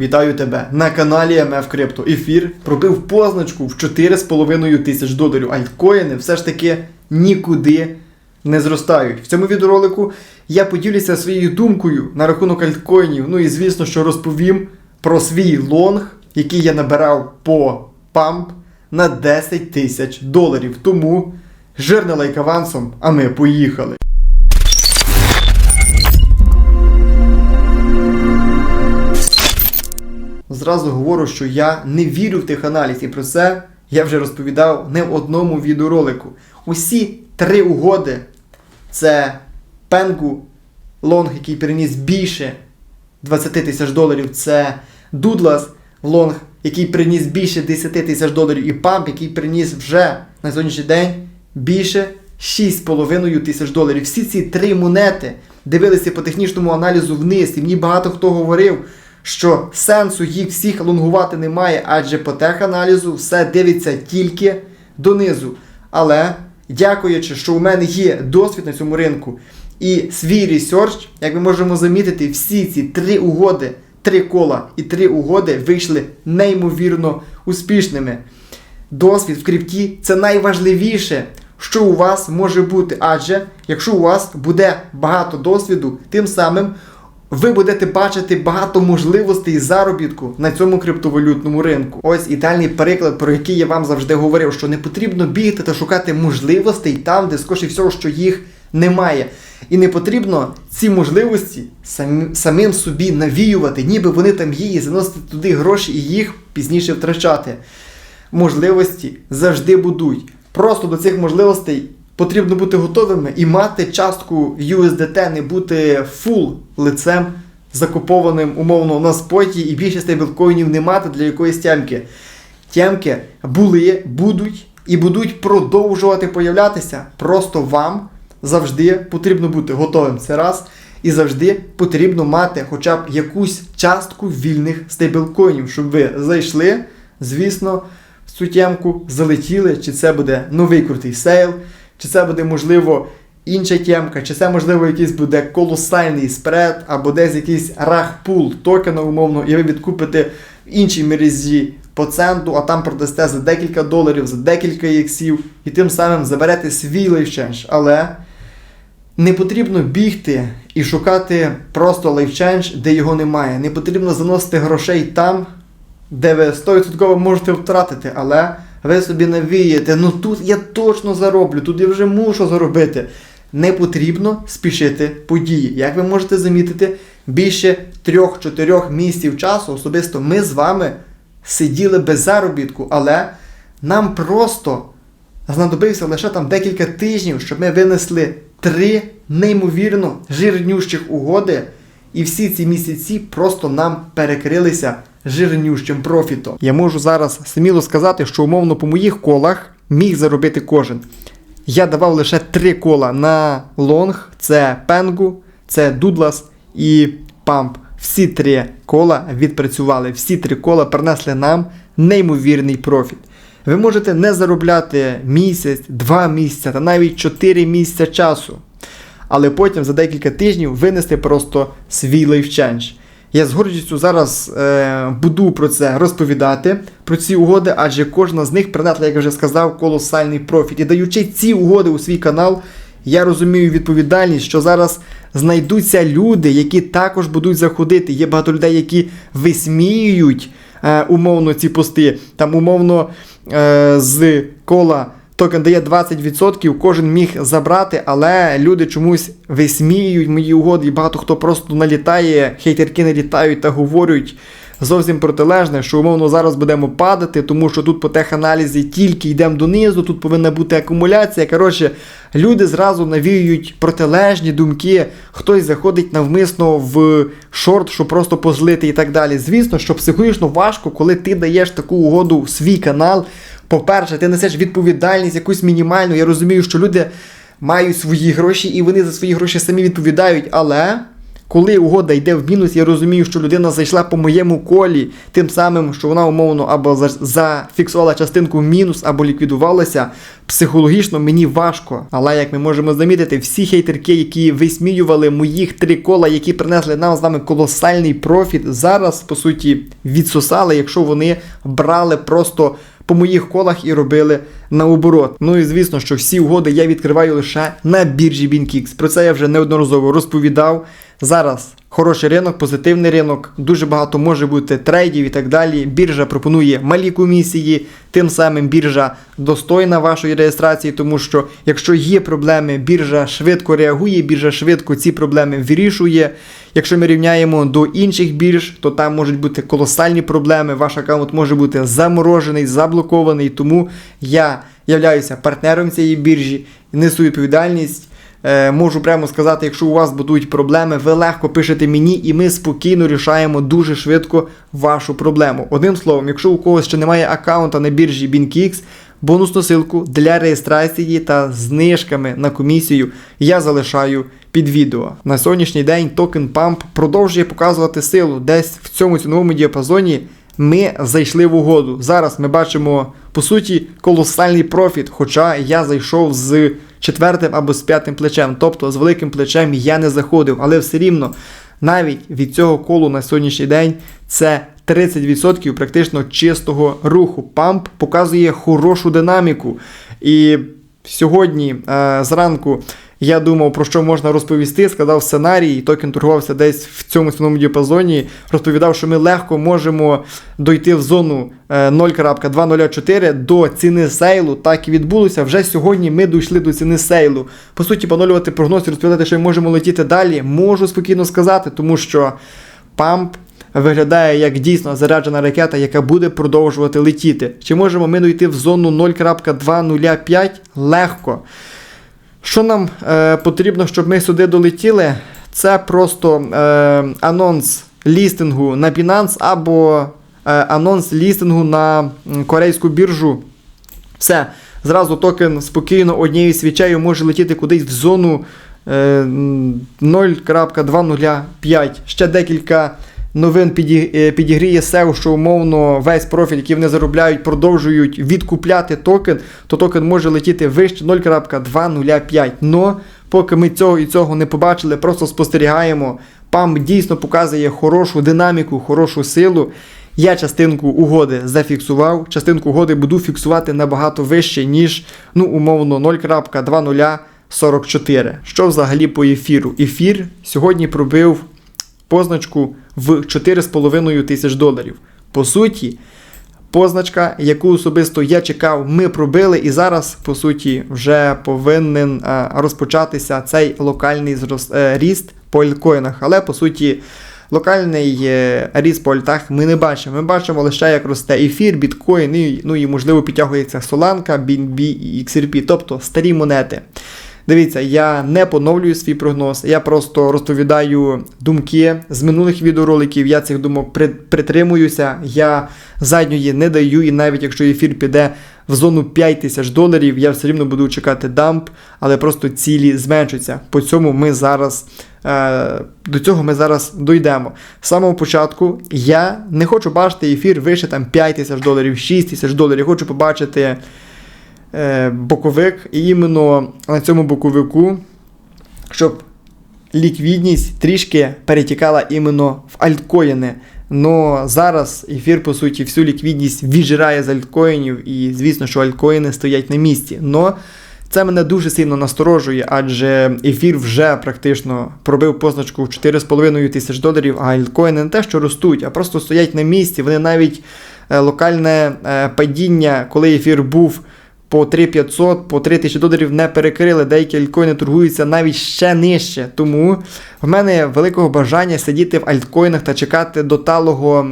Вітаю тебе на каналі МФ Крипто. Ефір пробив позначку в 4,5 тисяч доларів. Альткоїни все ж таки нікуди не зростають. В цьому відеоролику я поділюся своєю думкою на рахунок альткоїнів. Ну і звісно, що розповім про свій лонг, який я набирав по памп на 10 тисяч доларів. Тому жирний лайк авансом, а ми поїхали. Зразу говорю, що я не вірю в тих аналіз, і про це я вже розповідав не в одному відеоролику. Усі три угоди це Пенгу лонг, який переніс більше 20 тисяч доларів, це Дудлас лонг, який приніс більше 10 тисяч доларів, і Памп, який приніс вже на сьогоднішній день більше 6,5 тисяч доларів. Всі ці три монети дивилися по технічному аналізу вниз, і мені багато хто говорив, що сенсу їх всіх лонгувати немає, адже по теханалізу все дивиться тільки донизу. Але дякуючи, що у мене є досвід на цьому ринку і свій ресерч, як ми можемо замітити, всі ці три угоди, три кола і три угоди вийшли неймовірно успішними. Досвід в крипті це найважливіше, що у вас може бути. Адже якщо у вас буде багато досвіду, тим самим ви будете бачити багато можливостей заробітку на цьому криптовалютному ринку. Ось ідеальний приклад, про який я вам завжди говорив, що не потрібно бігти та шукати можливостей там, де скоріше всього, що їх немає. І не потрібно ці можливості самі, самим собі навіювати, ніби вони там є, і заносити туди гроші і їх пізніше втрачати. Можливості завжди будуть. Просто до цих можливостей потрібно бути готовими і мати частку USDT, не бути фул лицем закупованим умовно на споті і більше стейблкоїнів не мати для якоїсь тямки. Тямки були, будуть і будуть продовжувати появлятися. Просто вам завжди потрібно бути готовим. Це раз. І завжди потрібно мати хоча б якусь частку вільних стейблкоїнів, щоб ви зайшли, звісно, в цю тємку, залетіли, чи це буде новий крутий сейл, чи це буде, можливо, інша тємка, чи це, можливо, якийсь буде колосальний спред, або десь якийсь рахпул токена, умовно, і ви відкупите в іншій мережі по центу, а там продасте за декілька доларів, за декілька іксів, і тим самим заберете свій лайфченж. Але не потрібно бігти і шукати просто лайфченж, де його немає. Не потрібно заносити грошей там, де ви 100% можете втратити, але ви собі навієте, ну тут я точно зароблю, тут я вже мушу заробити. Не потрібно спішити події. Як ви можете замітити, більше 3-4 місяців часу особисто ми з вами сиділи без заробітку, але нам просто знадобився лише там декілька тижнів, щоб ми винесли три неймовірно жирнющих угоди, і всі ці місяці просто нам перекрилися жирнющим профітом. Я можу зараз сміло сказати, що умовно по моїх колах міг заробити кожен. Я давав лише три кола на лонг: це Пенгу, це Дудлас і Памп. Всі три кола відпрацювали, всі три кола принесли нам неймовірний профіт. Ви можете не заробляти місяць, два місяці та навіть чотири місяця часу. Але потім за декілька тижнів винести просто свій лайфчендж. Я з гордістю зараз е, буду про це розповідати, про ці угоди, адже кожна з них принесла, як я вже сказав, колосальний профіт. І даючи ці угоди у свій канал, я розумію відповідальність, що зараз знайдуться люди, які також будуть заходити. Є багато людей, які висміюють е, умовно ці пости. Там умовно е, з кола токен дає 20%, кожен міг забрати, але люди чомусь висміюють мої угоди, і багато хто просто налітає, хейтерки налітають та говорять зовсім протилежне, що умовно зараз будемо падати, тому що тут по теханалізі тільки йдемо донизу, тут повинна бути акумуляція. Коротше, люди зразу навіюють протилежні думки, хтось заходить навмисно в шорт, щоб просто позлити і так далі. Звісно, що психологічно важко, коли ти даєш таку угоду в свій канал. По-перше, ти несеш відповідальність якусь мінімальну. Я розумію, що люди мають свої гроші і вони за свої гроші самі відповідають, але Коли угода йде в мінус, я розумію, що людина зайшла по моєму колі, тим самим, що вона умовно або зафіксувала частинку в мінус, або ліквідувалася. Психологічно мені важко. Але як ми можемо замітити, всі хейтерки, які висміювали моїх три кола, які принесли нам з вами колосальний профіт, зараз по суті відсосали, якщо вони брали просто по моїх колах і робили наоборот. Ну і звісно, що всі угоди я відкриваю лише на біржі BinKix. Про це я вже неодноразово розповідав. Зараз хороший ринок, позитивний ринок, дуже багато може бути трейдів і так далі. Біржа пропонує малі комісії, тим самим біржа достойна вашої реєстрації, тому що якщо є проблеми, біржа швидко реагує, біржа швидко ці проблеми вирішує. Якщо ми рівняємо до інших бірж, то там можуть бути колосальні проблеми. Ваш аккаунт може бути заморожений, заблокований. Тому я являюся партнером цієї біржі, несу відповідальність. Е, можу прямо сказати, якщо у вас будуть проблеми, ви легко пишете мені, і ми спокійно рішаємо дуже швидко вашу проблему. Одним словом, якщо у когось ще немає аккаунта на біржі BinKix, бонусну силку для реєстрації та знижками на комісію я залишаю під відео. На сьогоднішній день токен Pump продовжує показувати силу. Десь в цьому ціновому діапазоні ми зайшли в угоду. Зараз ми бачимо по суті колосальний профіт, хоча я зайшов з четвертим або з п'ятим плечем, тобто з великим плечем я не заходив, але все рівно навіть від цього колу на сьогоднішній день це 30% практично чистого руху. Памп показує хорошу динаміку. І сьогодні е, зранку я думав, про що можна розповісти, складав сценарій, і токен торгувався десь в цьому цінному діапазоні, розповідав, що ми легко можемо дойти в зону е, 0.204 до ціни сейлу. Так і відбулося. Вже сьогодні ми дійшли до ціни сейлу. По суті, поновлювати прогноз і розповідати, що ми можемо летіти далі, можу спокійно сказати, тому що памп виглядає як дійсно заряджена ракета, яка буде продовжувати летіти. Чи можемо ми дойти в зону 0.205? Легко. Що нам е, потрібно, щоб ми сюди долетіли? Це просто е, анонс лістингу на Binance або е, анонс лістингу на корейську біржу. Все. Зразу токен спокійно однією свічею може летіти кудись в зону е, 0.205. Ще декілька новин е, підігріє SEO, що умовно весь профіль, який вони заробляють, продовжують відкупляти токен, то токен може летіти вище 0.205. Но поки ми цього і цього не побачили, просто спостерігаємо. Пам дійсно показує хорошу динаміку, хорошу силу. Я частинку угоди зафіксував, частинку угоди буду фіксувати набагато вище, ніж ну, умовно 0.2044. Що взагалі по ефіру? Ефір сьогодні пробив позначку в 4,5 тисяч доларів. По суті, позначка, яку особисто я чекав, ми пробили, і зараз, по суті, вже повинен е, розпочатися цей локальний е, ріст по альткоїнах. Але по суті, локальний е, ріст по альтах ми не бачимо. Ми бачимо лише, як росте ефір, біткоін, і, ну і можливо підтягується Solana, BNB і XRP, тобто старі монети. Дивіться, я не поновлюю свій прогноз, я просто розповідаю думки з минулих відеороликів. Я цих думок при- притримуюся. Я задньої не даю, і навіть якщо ефір піде в зону 5 тисяч доларів, я все рівно буду чекати дамп, але просто цілі зменшуються. По цьому ми зараз е, до цього ми зараз дійдемо. З самого початку я не хочу бачити ефір вище там 5 тисяч доларів, 6 тисяч доларів. Я хочу побачити боковик, і іменно на цьому боковику, щоб ліквідність трішки перетікала іменно в альткоїни. Но зараз ефір, по суті, всю ліквідність віджирає з альткоїнів, і звісно, що альткоїни стоять на місці. Но це мене дуже сильно насторожує, адже ефір вже практично пробив позначку в 4,5 тисяч доларів, а альткоїни не те, що ростуть, а просто стоять на місці. Вони навіть е, локальне е, падіння, коли ефір був по 3500, по 3000 доларів не перекрили. Деякі альткоїни торгуються навіть ще нижче. Тому в мене великого бажання сидіти в альткоїнах та чекати до талого.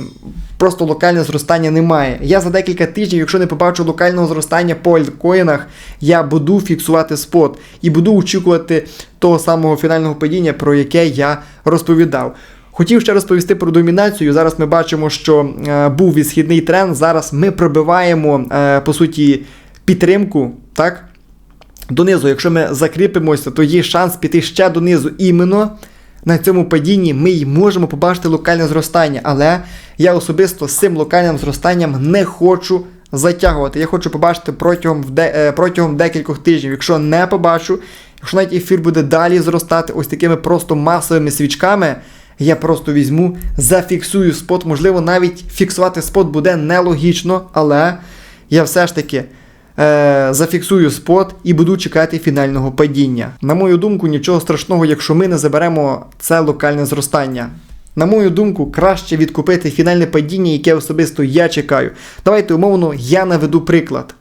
Просто локальне зростання немає. Я за декілька тижнів, якщо не побачу локального зростання по альткоїнах, я буду фіксувати спот і буду очікувати того самого фінального падіння, про яке я розповідав. Хотів ще розповісти про домінацію. Зараз ми бачимо, що е, був відсхідний тренд. Зараз ми пробиваємо, е, по суті, підтримку, так? Донизу, якщо ми закріпимося, то є шанс піти ще донизу іменно на цьому падінні ми й можемо побачити локальне зростання, але я особисто з цим локальним зростанням не хочу затягувати. Я хочу побачити протягом, е, протягом декількох тижнів. Якщо не побачу, якщо навіть ефір буде далі зростати ось такими просто масовими свічками, я просто візьму, зафіксую спот. Можливо, навіть фіксувати спот буде нелогічно, але я все ж таки е, зафіксую спот і буду чекати фінального падіння. На мою думку, нічого страшного, якщо ми не заберемо це локальне зростання. На мою думку, краще відкупити фінальне падіння, яке особисто я чекаю. Давайте умовно я наведу приклад.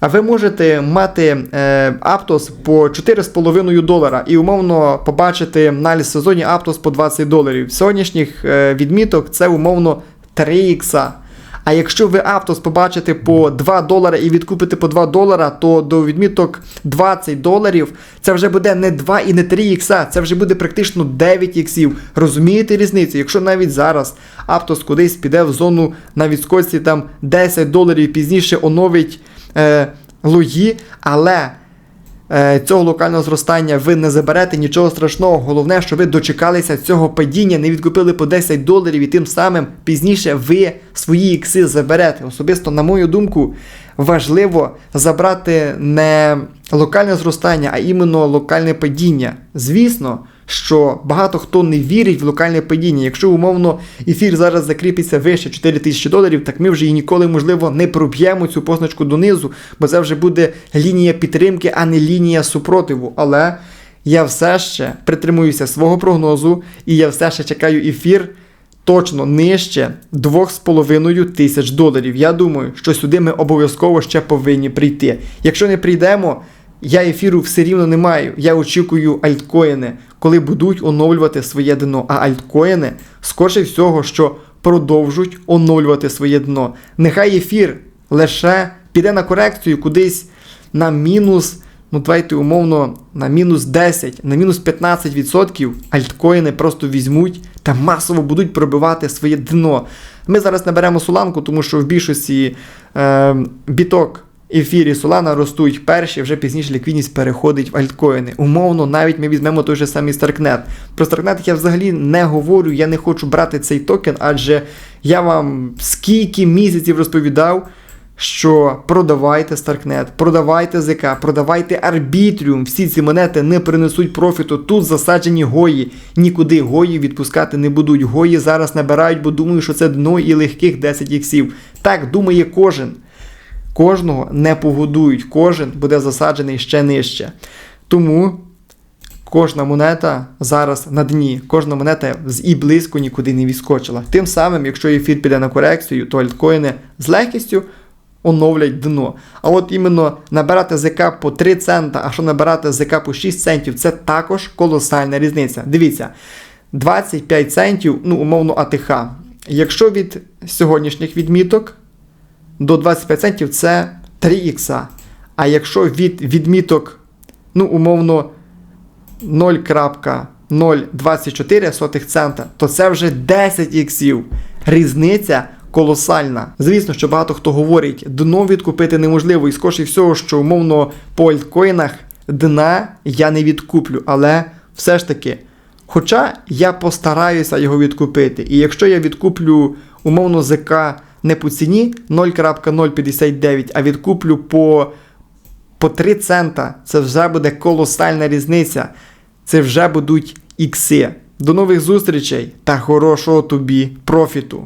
А ви можете мати е, Аптос по 4,5 долара і умовно побачити на сезоні Аптос по 20 доларів. Сьогоднішніх е, відміток це умовно 3 ікса. А якщо ви Аптос побачите по 2 долара і відкупите по 2 долара, то до відміток 20 доларів це вже буде не 2 і не 3 ікса, це вже буде практично 9 іксів. Розумієте різницю? Якщо навіть зараз Аптос кудись піде в зону на відскоці там 10 доларів пізніше оновить е, лої, але цього локального зростання ви не заберете нічого страшного. Головне, що ви дочекалися цього падіння, не відкупили по 10 доларів, і тим самим пізніше ви свої ікси заберете. Особисто, на мою думку, важливо забрати не локальне зростання, а іменно локальне падіння. Звісно. Що багато хто не вірить в локальне падіння. Якщо умовно ефір зараз закріпиться вище 4000 доларів, так ми вже і ніколи, можливо, не проб'ємо цю позначку донизу, бо це вже буде лінія підтримки, а не лінія супротиву. Але я все ще притримуюся свого прогнозу, і я все ще чекаю ефір точно нижче 2,5 тисяч доларів. Я думаю, що сюди ми обов'язково ще повинні прийти. Якщо не прийдемо. Я ефіру все рівно не маю. Я очікую альткоїни, коли будуть оновлювати своє дно. А альткоїни, скорше всього, що продовжують оновлювати своє дно. Нехай ефір лише піде на корекцію кудись на мінус, ну давайте умовно, на мінус 10, на мінус 15%. Альткоїни просто візьмуть та масово будуть пробивати своє дно. Ми зараз наберемо соланку, тому що в більшості е, біток ефірі Solana ростуть перші, вже пізніше ліквідність переходить в альткоїни. Умовно, навіть ми візьмемо той же самий Starknet. Про Starknet я взагалі не говорю, я не хочу брати цей токен, адже я вам скільки місяців розповідав. Що продавайте Starknet, продавайте ЗК, продавайте Арбітріум. Всі ці монети не принесуть профіту. Тут засаджені гої. Нікуди гої відпускати не будуть. Гої зараз набирають, бо думаю, що це дно і легких 10 іксів. Так думає кожен. Кожного не погодують, кожен буде засаджений ще нижче. Тому кожна монета зараз на дні, кожна монета і близько нікуди не відскочила. Тим самим, якщо ефір піде на корекцію, то альткоїни з легкістю оновлять дно. А от іменно набирати ЗК по 3 цента, а що набирати ЗК по 6 центів, це також колосальна різниця. Дивіться, 25 центів, ну, умовно, АТХ. Якщо від сьогоднішніх відміток до 25 центів це 3 ікса. А якщо від відміток, ну, умовно, 0.024 цента, то це вже 10 іксів. Різниця колосальна. Звісно, що багато хто говорить, дно відкупити неможливо, і скоріше всього, що умовно по альткоїнах дна я не відкуплю, але все ж таки. Хоча я постараюся його відкупити. І якщо я відкуплю умовно ЗК не по ціні 0.059, а відкуплю по, по 3 цента, це вже буде колосальна різниця. Це вже будуть ікси. До нових зустрічей та хорошого тобі профіту!